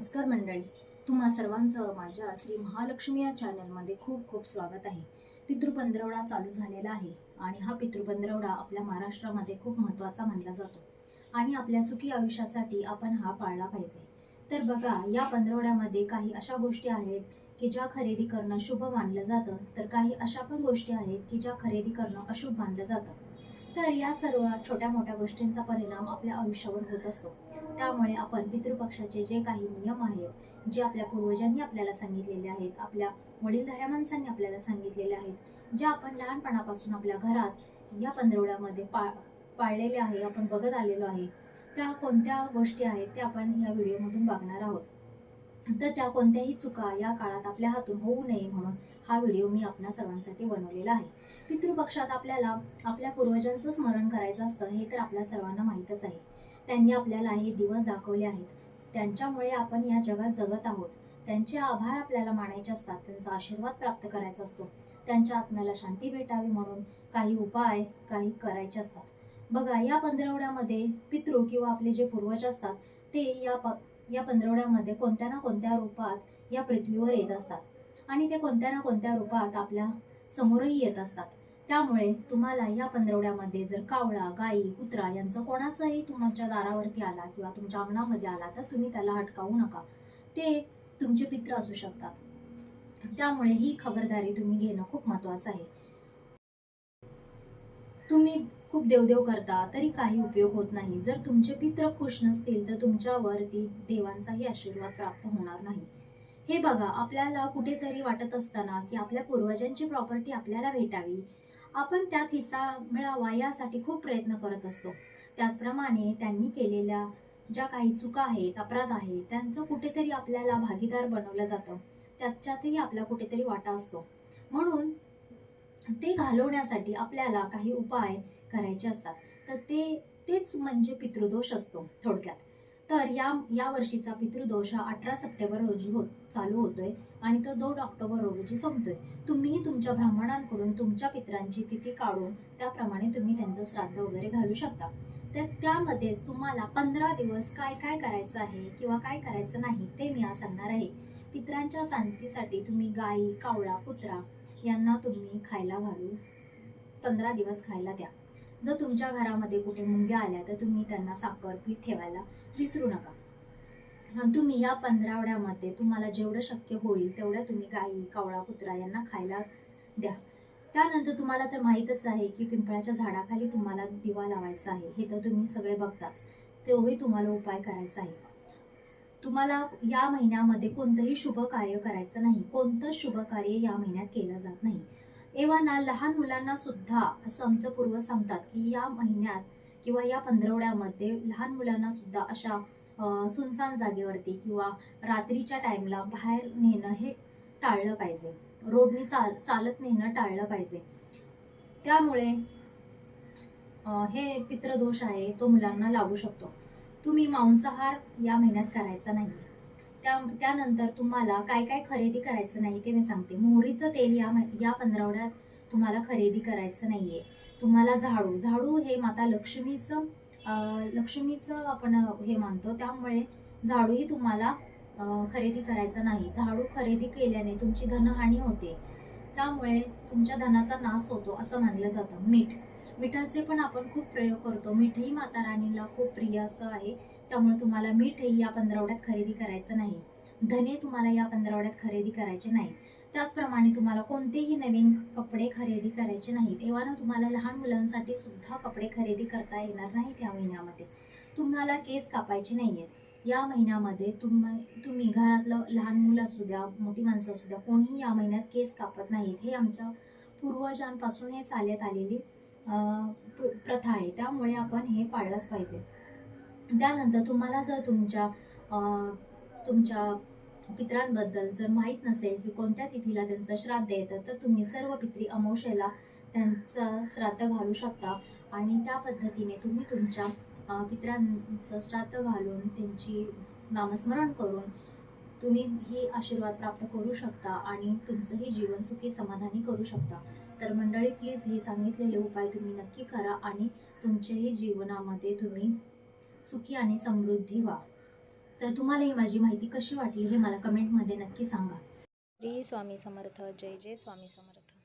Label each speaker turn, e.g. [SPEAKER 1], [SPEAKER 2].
[SPEAKER 1] नमस्कार मंडळी. तुम्हा सर्वांचं माझ्या श्री महालक्ष्मी या चॅनलमध्ये खूप खूप स्वागत आहे. पितृपंधरवडा चालू झालेला आहे आणि हा पितृपंधरवडा आपल्या महाराष्ट्रामध्ये खूप महत्त्वाचा मानला जातो. आणि आपल्या सुखी आयुष्यासाठी आपण हा पाळला पाहिजे. तर बघा या पंधरवड्यामध्ये काही अशा गोष्टी आहेत की ज्या खरेदी करणं शुभ मानलं जातं तर काही अशा पण गोष्टी आहेत की ज्या खरेदी करणं अशुभ मानलं जातं. तर या सर्व छोट्या मोठ्या गोष्टींचा परिणाम आपल्या आयुष्यावर होत असतो. त्यामुळे आपण पितृपक्षाचे जे काही नियम आहेत जे आपल्या पूर्वजांनी आपल्याला सांगितलेले आहेत आपल्या वडीलधाऱ्या माणसांनी आपल्याला सांगितलेले आहेत जे आपण लहानपणापासून आपल्या घरात या पंधरवड्यामध्ये पा पाळलेले आहे आपण बघत आलेलो आहे त्या कोणत्या गोष्टी आहेत त्या आपण या व्हिडिओमधून बघणार आहोत. तर त्या कोणत्याही चुका या काळात आपल्या हातून होऊ नये म्हणून हा व्हिडिओ मी आपल्या सर्वांसाठी बनवलेला आहे. पितृपक्षात आपल्याला आपल्या पूर्वजांचं स्मरण करायचं असतं हे तर आपल्या सर्वांना माहीतच आहे. त्यांनी आपल्याला हे दिवस दाखवले आहेत. त्यांच्यामुळे आपण या जगात जगत आहोत. त्यांचे आभार आपल्याला मानायचे असतात. त्यांचा आशीर्वाद प्राप्त करायचा असतो. त्यांच्या आत्म्याला शांती भेटावी म्हणून काही उपाय काही करायचे असतात. बघा या पंधरवड्यामध्ये पितृ किंवा आपले जे पूर्वज असतात ते या प या पंधरवड्यामध्ये कोणत्या ना कोणत्या रूपात या पृथ्वीवर येत असतात. आणि ते कोणत्या ना कोणत्या रूपात आपल्या समोरही येत असतात. त्यामुळे तुम्हाला या पंधरवड्यामध्ये जर कावळा गाई कुत्रा यांचं कोणाचाही तुमच्या दारावरती आला किंवा तुमच्या अंगणामध्ये आला तर तुम्ही त्याला हटकावू नका. ते तुमचे पित्र असू शकतात. त्यामुळे ही खबरदारी तुम्ही घेणं खूप महत्वाचं आहे. तुम्ही खूप देवदेव करता तरी काही उपयोग होत नाही. जर तुमचे पित्र खुश नसतील तर तुमच्यावरती देवांचाही आशीर्वाद प्राप्त होणार नाही. हे बघा आपल्याला कुठेतरी वाटत असताना की आपल्या पूर्वजांची प्रॉपर्टी आपल्याला भेटावी. आपण त्यात हिस्सा मिळावा यासाठी खूप प्रयत्न करत असतो. त्याचप्रमाणे त्यांनी केलेल्या ज्या काही चुका आहेत अपराध आहे त्यांचं कुठेतरी आपल्याला भागीदार बनवलं जातं. त्याच्यातही आपला कुठेतरी वाटा असतो. म्हणून ते घालवण्यासाठी आपल्याला काही उपाय करायचे असतात. तर ते तेच म्हणजे पितृदोष असतो थोडक्यात. तर या या वर्षीचा पितृदोष हा अठरा सप्टेंबर रोजी हो चालू होतोय आणि तो दोन ऑक्टोबर रोजी संपतोय. तुम्हीही तुमच्या ब्राह्मणांकडून तुमच्या पित्रांची तिथी काढून त्याप्रमाणे तुम्ही त्यांचं श्राद्ध वगैरे घालू शकता. तर त्यामध्येच तुम्हाला पंधरा दिवस काय काय करायचं आहे किंवा काय करायचं नाही ते मी आज सांगणार आहे. पित्रांच्या शांतीसाठी तुम्ही गाई कावळा कुत्रा यांना तुम्ही खायला घालू. पंधरा दिवस खायला द्या. जर तुमच्या घरामध्ये कुठे मुंग्या आल्या तर तुम्ही त्यांना साखर पीठ ठेवायला विसरू नका. आणि तुम्ही या पंधरावड्यामध्ये तुम्हाला जेवढं शक्य होईल तेवढं तुम्ही गाई कावळा कुत्रा यांना खायला द्या. त्यानंतर तुम्हाला तर माहीतच आहे की पिंपळाच्या झाडाखाली तुम्हाला दिवा लावायचा आहे. हे तर तुम्ही सगळे बघताच. तेव्हाही तुम्हाला उपाय करायचा आहे. तुम्हाला या महिन्यामध्ये कोणतंही शुभ कार्य करायचं नाही. कोणतंच शुभ कार्य या महिन्यात केलं जात नाही. एव्हा ना लहान मुलांना सुद्धा असं आमचं पूर्वज सांगतात की या महिन्यात किंवा या पंधरवड्यामध्ये लहान मुलांना सुद्धा अशा सुनसान जागेवरती किंवा रात्रीच्या टाईमला बाहेर नेणं हे टाळलं पाहिजे. रोडने चाल चालत नेणं टाळलं पाहिजे. त्यामुळे हे पित्रदोष आहे तो मुलांना लागू शकतो. तुम्ही मांसाहार या महिन्यात करायचा नाही त्या त्यानंतर तुम्हाला काय काय खरेदी करायचं नाही ते मी सांगते. मोहरीचं तेल या या पंधरवड्यात तुम्हाला खरेदी करायचं नाही आहे तुम्हाला झाडू झाडू हे माता लक्ष्मीचं लक्ष्मीचं आपण हे मानतो. त्यामुळे झाडूही तुम्हाला खरेदी करायचं नाही. झाडू खरेदी केल्याने तुमची धनहानी होते. त्यामुळे तुमच्या धनाचा नाश होतो असं मानलं जातं. मीठ मिठाचे पण आपण खूप प्रयोग करतो. मीठही माता राणीला खूप प्रिय असं आहे. त्यामुळे तुम्हाला मीठही या पंधरवड्यात खरेदी करायचं नाही. धने तुम्हाला या पंधरवड्यात खरेदी करायचे नाही. त्याचप्रमाणे तुम्हाला कोणतेही नवीन कपडे खरेदी करायचे नाहीत तेव्हा ना तुम्हाला लहान मुलांसाठी सुद्धा कपडे खरेदी करता येणार नाहीत या महिन्यामध्ये. तुम्हाला केस कापायचे नाही आहेत या महिन्यामध्ये तुम तुम्ही घरातलं लहान मुलं असू द्या मोठी माणसं असू द्या कोणीही या महिन्यात केस कापत नाहीत. हे आमच्या पूर्वजांपासून हे चालत आलेली प्र- प्रथा आहे. त्यामुळे आपण हे पाळलंच पाहिजे. त्यानंतर तुम्हाला जर तुमच्या तुमच्या पित्रांबद्दल जर माहीत नसेल की कोणत्या तिथीला त्यांचं श्राद्ध येतं तर तुम्ही सर्व पित्री अमावशेला त्यांचं श्राद्ध घालू शकता. आणि त्या पद्धतीने तुम्ही तुमच्या पित्रांचं श्राद्ध घालून त्यांची नामस्मरण करून तुम्ही ही आशीर्वाद प्राप्त करू शकता आणि तुमचंही जीवन सुखी समाधानी करू शकता. तर मंडळी प्लीज हे सांगितलेले उपाय तुम्ही नक्की करा आणि तुमच्याही जीवनामध्ये तुम्ही सुखी आणि समृद्धी व्हा. तर तुम्हाला ही माझी माहिती कशी वाटली हे मला कमेंटमध्ये नक्की सांगा. श्री स्वामी समर्थ. जय जय स्वामी समर्थ.